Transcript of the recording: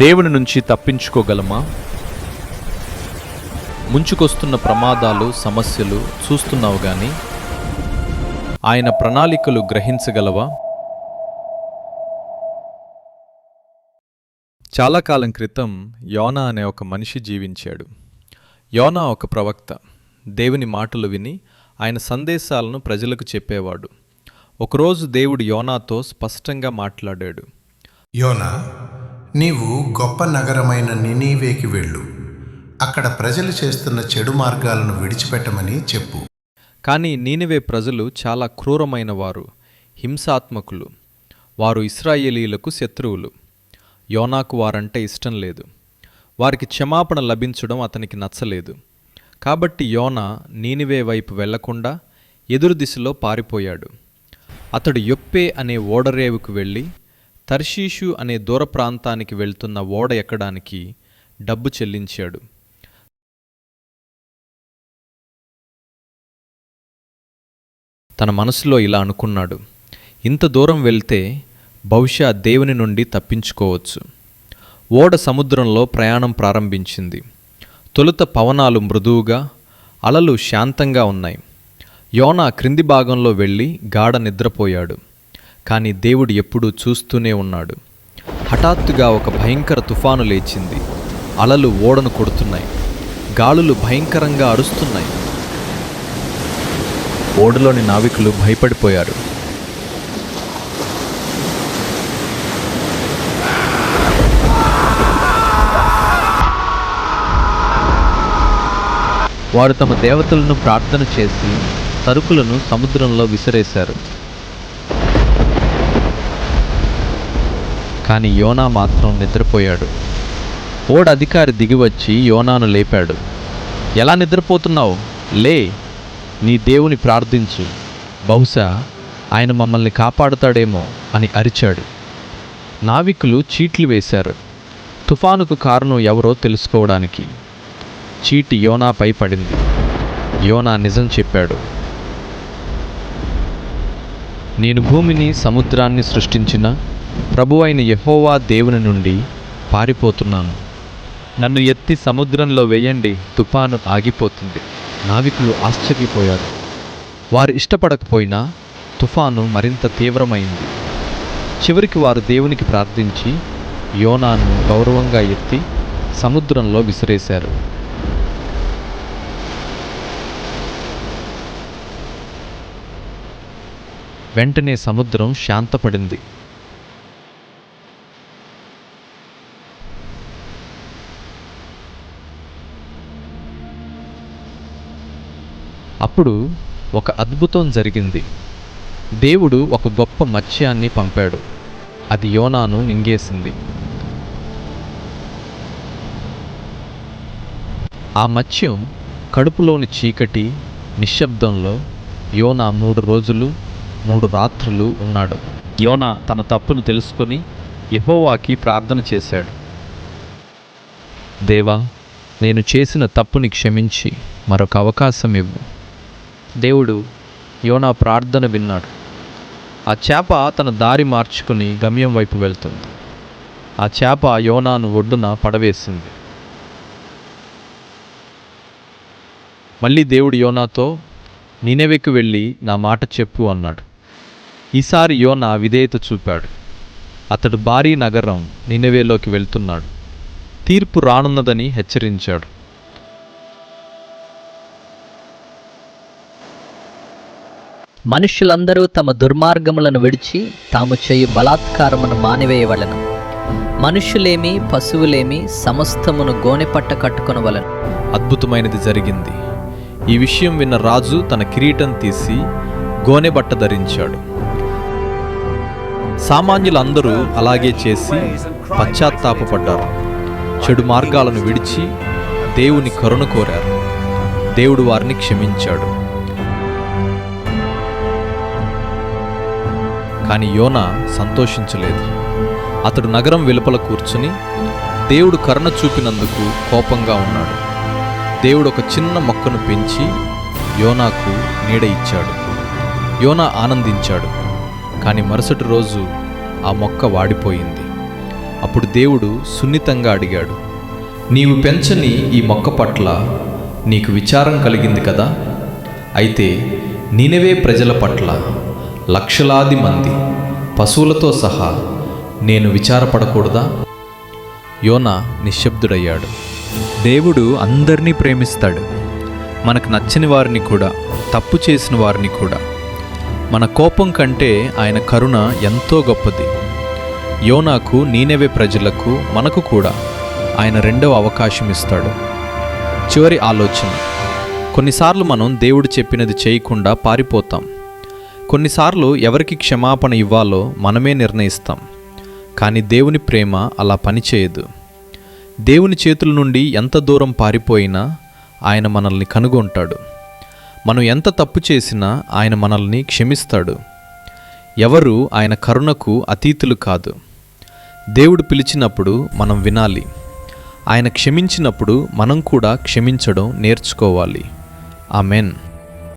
దేవుని నుంచి తప్పించుకోగలమా? ముంచుకొస్తున్న ప్రమాదాలు సమస్యలు చూస్తున్నావు కానీ ఆయన ప్రణాళికలు గ్రహించగలవా? చాలా కాలం క్రితం యోనా అనే ఒక మనిషి జీవించాడు. యోనా ఒక ప్రవక్త. దేవుని మాటలు విని ఆయన సందేశాలను ప్రజలకు చెప్పేవాడు. ఒకరోజు దేవుడు యోనాతో స్పష్టంగా మాట్లాడాడు. యోనా నీవు గొప్ప నగరమైన నినీవేకి వెళ్ళు. అక్కడ ప్రజలు చేస్తున్న చెడు మార్గాలను విడిచిపెట్టమని చెప్పు. కానీ నీనివే ప్రజలు చాలా క్రూరమైన వారు హింసాత్మకులు. వారు ఇస్రాయేలీలకు శత్రువులు. యోనాకు వారంటే ఇష్టం లేదు. వారికి క్షమాపణ లభించడం అతనికి నచ్చలేదు. కాబట్టి యోనా నీనివే వైపు వెళ్ళకుండా ఎదురు దిశలో పారిపోయాడు. అతడు యొప్పే అనే ఓడరేవుకు వెళ్ళి తర్షీషు అనే దూర ప్రాంతానికి వెళ్తున్న ఓడ ఎక్కడానికి డబ్బు చెల్లించాడు. తన మనసులో ఇలా అనుకున్నాడు. ఇంత దూరం వెళ్తే బహుశా దేవుని నుండి తప్పించుకోవచ్చు. ఓడ సముద్రంలో ప్రయాణం ప్రారంభించింది. తొలుత పవనాలు మృదువుగా అలలు శాంతంగా ఉన్నాయి. యోనా క్రింది భాగంలో వెళ్ళి గాఢ నిద్రపోయాడు. కానీ దేవుడు ఎప్పుడూ చూస్తూనే ఉన్నాడు. హఠాత్తుగా ఒక భయంకర తుఫాను లేచింది. అలలు ఓడను కొడుతున్నాయి. గాలులు భయంకరంగా అరుస్తున్నాయి. ఓడలోని నావికులు భయపడిపోయారు. వారు తమ దేవతలను ప్రార్థన చేసి సరుకులను సముద్రంలో విసిరేశారు. కానీ యోనా మాత్రం నిద్రపోయాడు. ఓడ అధికారి దిగివచ్చి యోనాను లేపాడు. ఎలా నిద్రపోతున్నావు? లే నీ దేవుని ప్రార్థించు. బహుశా ఆయన మమ్మల్ని కాపాడుతాడేమో అని అరిచాడు. నావికులు చీట్లు వేశారు. తుఫానుకు కారణం ఎవరో తెలుసుకోవడానికి. చీటి యోనాపై పడింది. యోనా నిజం చెప్పాడు. నేను భూమిని సముద్రాన్ని సృష్టించిన ప్రభు అయిన యహోవా దేవుని నుండి పారిపోతున్నాను. నన్ను ఎత్తి సముద్రంలో వేయండి తుఫాను ఆగిపోతుంది. నావికులు ఆశ్చర్యపోయారు. వారు ఇష్టపడకపోయినా తుఫాను మరింత తీవ్రమైంది. చివరికి వారు దేవునికి ప్రార్థించి యోనాను గౌరవంగా ఎత్తి సముద్రంలో విసిరేశారు. వెంటనే సముద్రం శాంతపడింది. అప్పుడు ఒక అద్భుతం జరిగింది. దేవుడు ఒక గొప్ప మత్స్యాన్ని పంపాడు. అది యోనాను మింగేసింది. ఆ మత్స్యం కడుపులోని చీకటి నిశ్శబ్దంలో యోనా మూడు రోజులు మూడు రాత్రులు ఉన్నాడు. యోనా తన తప్పును తెలుసుకొని యెహోవాకి ప్రార్థన చేశాడు. దేవా నేను చేసిన తప్పుని క్షమించి మరొక అవకాశం ఇవ్వు. దేవుడు యోనా ప్రార్థన విన్నాడు. ఆ చేప తన దారి మార్చుకుని గమ్యం వైపు వెళ్తుంది. ఆ చేప యోనాను ఒడ్డున పడవేసింది. మళ్ళీ దేవుడు యోనాతో నినెవెకు వెళ్ళి నా మాట చెప్పు అన్నాడు. ఈసారి యోన విధేయత చూపాడు. అతడు భారీ నగరం నినెవేలోకి వెళ్తున్నాడు. తీర్పు రానున్నదని హెచ్చరించాడు. మనుష్యులందరూ తమ దుర్మార్గములను విడిచి తాము చేయు బలాత్కారమును మానివేయవలను. మనుష్యులేమి పశువులేమి సమస్తమును గోనెపట్ట కట్టుకొనవలెను. అద్భుతమైనది జరిగింది. ఈ విషయం విన్న రాజు తన కిరీటం తీసి గోనెబట్ట ధరించాడు. సామాన్యులందరూ అలాగే చేసి పశ్చాత్తాపపడ్డారు చెడు మార్గాలను విడిచి దేవుని కరుణ కోరారు. దేవుడు వారిని క్షమించాడు. కానీ యోన సంతోషించలేదు. అతడు నగరం వెలుపల కూర్చుని దేవుడు కరుణ చూపినందుకు కోపంగా ఉన్నాడు. దేవుడు ఒక చిన్న మొక్కను పెంచి యోనాకు నీడ ఇచ్చాడు. యోనా ఆనందించాడు కానీ మరుసటి రోజు ఆ మొక్క వాడిపోయింది. అప్పుడు దేవుడు సున్నితంగా అడిగాడు నీవు పెంచని ఈ మొక్క పట్ల నీకు విచారం కలిగింది కదా? అయితే నీనవే ప్రజల పట్ల లక్షలాది మంది పశువులతో సహా నేను విచారపడకూడదా? యోన నిశ్శబ్దుడయ్యాడు. దేవుడు అందరినీ ప్రేమిస్తాడు. మనకు నచ్చని వారిని కూడా తప్పు చేసిన వారిని కూడా. మన కోపం కంటే ఆయన కరుణ ఎంతో గొప్పది. యోనాకు నీనెవే ప్రజలకు మనకు కూడా ఆయన రెండవ అవకాశం ఇస్తాడు చివరి ఆలోచన. కొన్నిసార్లు మనం దేవుడు చెప్పినది చేయకుండా పారిపోతాం. కొన్నిసార్లు ఎవరికి క్షమాపణ ఇవ్వాలో మనమే నిర్ణయిస్తాం కానీ దేవుని ప్రేమ అలా పనిచేయదు. దేవుని చేతుల నుండి ఎంత దూరం పారిపోయినా ఆయన మనల్ని కనుగొంటాడు. మనం ఎంత తప్పు చేసినా ఆయన మనల్ని క్షమిస్తాడు. ఎవరు ఆయన కరుణకు అతీతులు కాదు. దేవుడు పిలిచినప్పుడు మనం వినాలి. ఆయన క్షమించినప్పుడు మనం కూడా క్షమించడం నేర్చుకోవాలి. ఆమెన్.